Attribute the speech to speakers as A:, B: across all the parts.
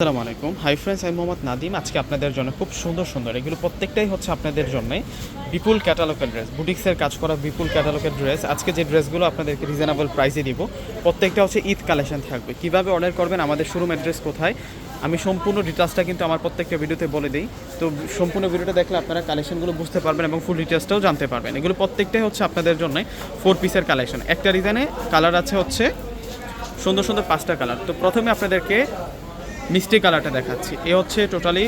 A: আসসালামু আলাইকুম। Hi friends আমি মোহাম্মদ নাদিম আজকে আপনাদের জন্য খুব সুন্দর সুন্দর। এগুলো প্রত্যেকটাই হচ্ছে আপনাদের জন্য বিপুল ক্যাটালগের ড্রেস বুটিক্সের কাজ করা বিপুল ক্যাটালগের ড্রেস আজকে যে ড্রেসগুলো আপনাদেরকে রিজনেবল প্রাইসে দিব, প্রত্যেকটা হচ্ছে ঈদ কালেকশন থাকবে। কীভাবে অর্ডার করবেন, আমাদের শোরুম অ্যাড্রেস কোথায়? আমি সম্পূর্ণ ডিটেলসটা কিন্তু আমার প্রত্যেকটা ভিডিওতে বলে দিই। তো সম্পূর্ণ ভিডিওটা দেখলে আপনারা কালেকশনগুলো বুঝতে পারবেন এবং ফুল ডিটেলসটাও জানতে পারবেন। এগুলো প্রত্যেকটাই হচ্ছে আপনাদের জন্য ফোর পিসের কালেকশন একটা ডিজাইনে কালার আছে হচ্ছে সুন্দর সুন্দর পাঁচটা কালার তো প্রথমে আপনাদেরকে মিষ্টি কালারটা দেখাচ্ছি। এ হচ্ছে টোটালি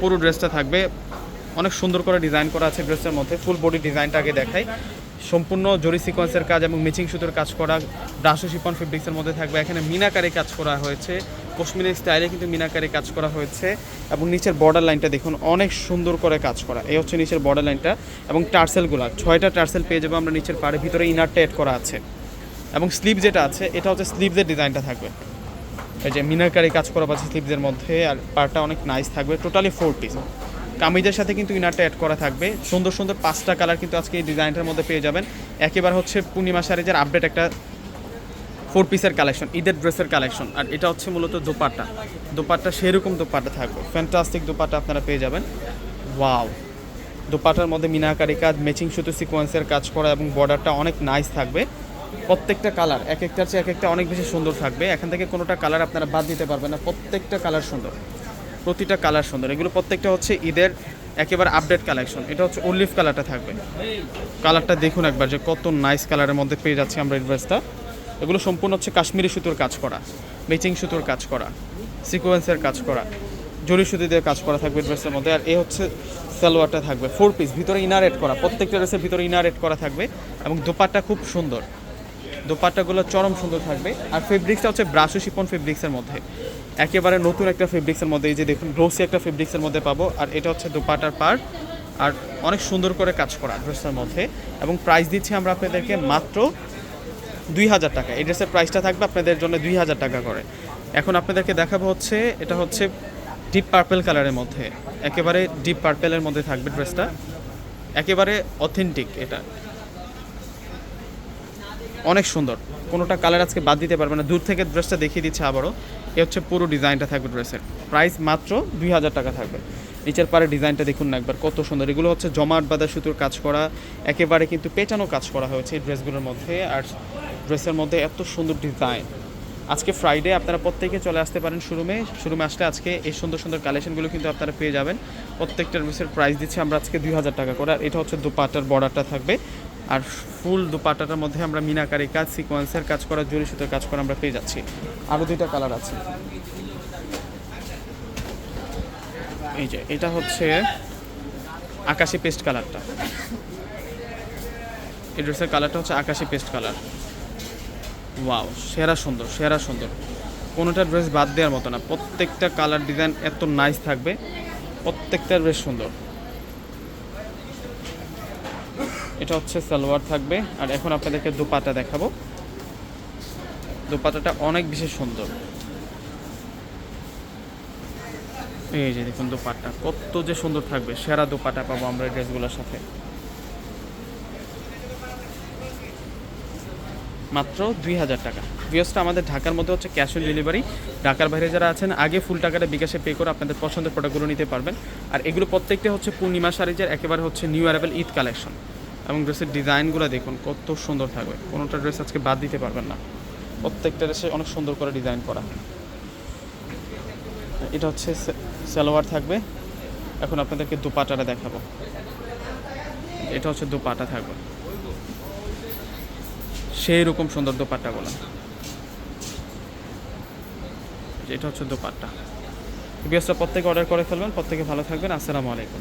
A: পুরো ড্রেসটা থাকবে। অনেক সুন্দর করে ডিজাইন করা আছে ড্রেসের মধ্যে। ফুল বডি ডিজাইনটা আগে দেখাই। সম্পূর্ণ জরি সিকোয়েন্সের কাজ এবং মিচিং সুতোর কাজ করা। ব্রাশো শিপন ফেব্রিক্সের মধ্যে থাকবে। এখানে মিনাকারি কাজ করা হয়েছে। কাশ্মীরি স্টাইলে কিন্তু মিনাকারি কাজ করা হয়েছে। এবং নিচের বর্ডার লাইনটা দেখুন, অনেক সুন্দর করে কাজ করা। এই হচ্ছে নিচের বর্ডার লাইনটা এবং টার্সেলগুলো ছয়টা টার্সেল পেয়ে যাব আমরা নিচের পাড়ে। ভিতরে ইনারটা এড করা আছে। এবং স্লিভ যেটা আছে, এটা হচ্ছে স্লিভসের ডিজাইনটা থাকবে। এই যে মিনারকারি কাজ করা পাচ্ছে স্লিভসের মধ্যে, আর পার্টটা অনেক নাইস থাকবে টোটালি ফোর পিস কামিজের সাথে কিন্তু ইনারটা অ্যাড করা থাকবে। সুন্দর সুন্দর পাঁচটা কালার কিন্তু আজকে এই ডিজাইনটার মধ্যে পেয়ে যাবেন। একেবারে হচ্ছে পূর্ণিমা সারিজের আপডেট একটা ফোর পিসের কালেকশন ঈদের ড্রেসের কালেকশন আর এটা হচ্ছে মূলত দোপাট্টা। দোপাট্টা সেরকম দোপাট্টা থাকবে। ফ্যান্টাস্টিক দোপাট্টা আপনারা পেয়ে যাবেন। ওয়াও দোপাটার মধ্যে মিনাকারি কাজ ম্যাচিং সুতো সিকোয়েন্সের কাজ করা এবং বর্ডারটা অনেক নাইস থাকবে। প্রত্যেকটা কালার এক একটার চেয়ে এক একটা অনেক বেশি সুন্দর থাকবে। এখান থেকে কোনোটা কালার আপনারা বাদ দিতে পারবেন না, প্রত্যেকটা কালার সুন্দর। প্রতিটা কালার সুন্দর। এগুলো প্রত্যেকটা হচ্ছে ঈদের একেবারে আপডেট কালেকশন এটা হচ্ছে উল্লিফ কালারটা থাকবে। কালারটা দেখুন একবার যে কত নাইস কালারের মধ্যে পেয়ে যাচ্ছি আমরা ড্রেসটা এগুলো সম্পূর্ণ হচ্ছে কাশ্মীরি সুতোর কাজ করা ম্যাচিং সুতোর কাজ করা সিকোয়েন্সের কাজ করা, জরি সুতি দিয়ে কাজ করা থাকবে ড্রেসের মধ্যে। আর এ হচ্ছে সালোয়ারটা থাকবে ফোর পিস ভিতরে ইনার এড করা, প্রত্যেকটা ড্রেসের ভিতরে ইনার এড করা থাকবে এবং দোপাট্টা খুব সুন্দর। দোপাট্টাগুলো চরম সুন্দর থাকবে। আর ফেব্রিক্সটা হচ্ছে ব্রাশো শিপন ফেব্রিক্সের মধ্যে। একেবারে নতুন একটা ফেব্রিক্সের মধ্যে, এই যে দেখুন গ্লোসি একটা ফেব্রিক্সের মধ্যে পাবো। আর এটা হচ্ছে দোপাটার পার্ট আর অনেক সুন্দর করে কাজ করা ড্রেসের মধ্যে। এবং প্রাইস দিচ্ছি আমরা আপনাদেরকে মাত্র দুই হাজার টাকা। এই ড্রেসের প্রাইসটা থাকবে আপনাদের জন্য দুই হাজার টাকা করে। এখন আপনাদেরকে দেখাবো হচ্ছে, এটা হচ্ছে ডিপ পার্পেল কালারের মধ্যে। একেবারে ডিপ পার্পেলের মধ্যে থাকবে ড্রেসটা একেবারে অথেন্টিক এটা। অনেক সুন্দর। কোনোটা কালার আজকে বাদ দিতে পারবে না। দূর থেকে ড্রেসটা দেখিয়ে দিচ্ছে আবারও। এ হচ্ছে পুরো ডিজাইনটা থাকবে ড্রেসের প্রাইস মাত্র দুই হাজার টাকা থাকবে। নিচের পারে ডিজাইনটা দেখুন না একবার, কত সুন্দর। এগুলো হচ্ছে জমাট বাঁধা সুতোর কাজ করা। একেবারে কিন্তু পেটানো কাজ করা হয়েছে এই ড্রেসগুলোর মধ্যে। আর ড্রেসের মধ্যে এত সুন্দর ডিজাইন আজকে ফ্রাইডে আপনারা প্রত্যেকে চলে আসতে পারেন শোরুমে। শোরুমে আসলে আজকে এই সুন্দর সুন্দর কালেকশনগুলো কিন্তু আপনারা পেয়ে যাবেন। প্রত্যেকটা ড্রেসের প্রাইস দিচ্ছি আমরা আজকে দুই হাজার টাকা করে। আর এটা হচ্ছে দুপাটার বর্ডারটা থাকবে। আর ফুল দুপাটাটার মধ্যে আমরা মিনাকারি কাজ সিকোয়েন্সের কাজ করা, জরি সুতোর কাজ করা আমরা পেয়ে যাচ্ছি। আরও দুইটা কালার আছে। এই যে, এটা হচ্ছে আকাশি পেস্ট কালারটা। এই ড্রেসের কালারটা হচ্ছে আকাশি পেস্ট কালার। ওয়াও, সেরা সুন্দর সেরা সুন্দর। কোনোটা ড্রেস বাদ দেওয়ার মতো না। প্রত্যেকটা কালার ডিজাইন এত নাইস থাকবে। প্রত্যেকটা ড্রেস সুন্দর। এটা হচ্ছে সালোয়ার থাকবে। আর এখন আপনাদেরকে দুপাটা দেখাবো। দুপাটাটা অনেক বেশি সুন্দর। এই যে দেখুন দোপাট্টা, কত যে সুন্দর থাকবে। সেরা দোপাটা পাবো আমরা ড্রেসগুলোর সাথে। মাত্র দুই হাজার টাকা। বিয়সটা আমাদের ঢাকার মধ্যে হচ্ছে ক্যাশ অন ডেলিভারি ঢাকার বাইরে যারা আছেন, আগে ফুল টাকাটা বিকাশে পে করে আপনাদের পছন্দের প্রোডাক্টগুলো নিতে পারবেন। আর এগুলো প্রত্যেকটা হচ্ছে পূর্ণিমা সারিজের একেবারে হচ্ছে নিউ অ্যারাইভেল ঈদ কালেকশন এবং ড্রেসের ডিজাইনগুলো দেখুন, কত সুন্দর থাকবে। কোনোটা ড্রেস আজকে বাদ দিতে পারবেন না। প্রত্যেকটা ড্রেসে অনেক সুন্দর করে ডিজাইন করা। এটা হচ্ছে সালোয়ার থাকবে। এখন আপনাদেরকে দুপাটাটা দেখাবো। এটা হচ্ছে দুপাটা থাকবে। সেই রকম সুন্দর দোপাট্টাগুলো। এটা হচ্ছে দোপাট্টা। বিএসটা প্রত্যেকে অর্ডার করে ফেলবেন। প্রত্যেকে ভালো থাকবেন। আসসালামু আলাইকুম।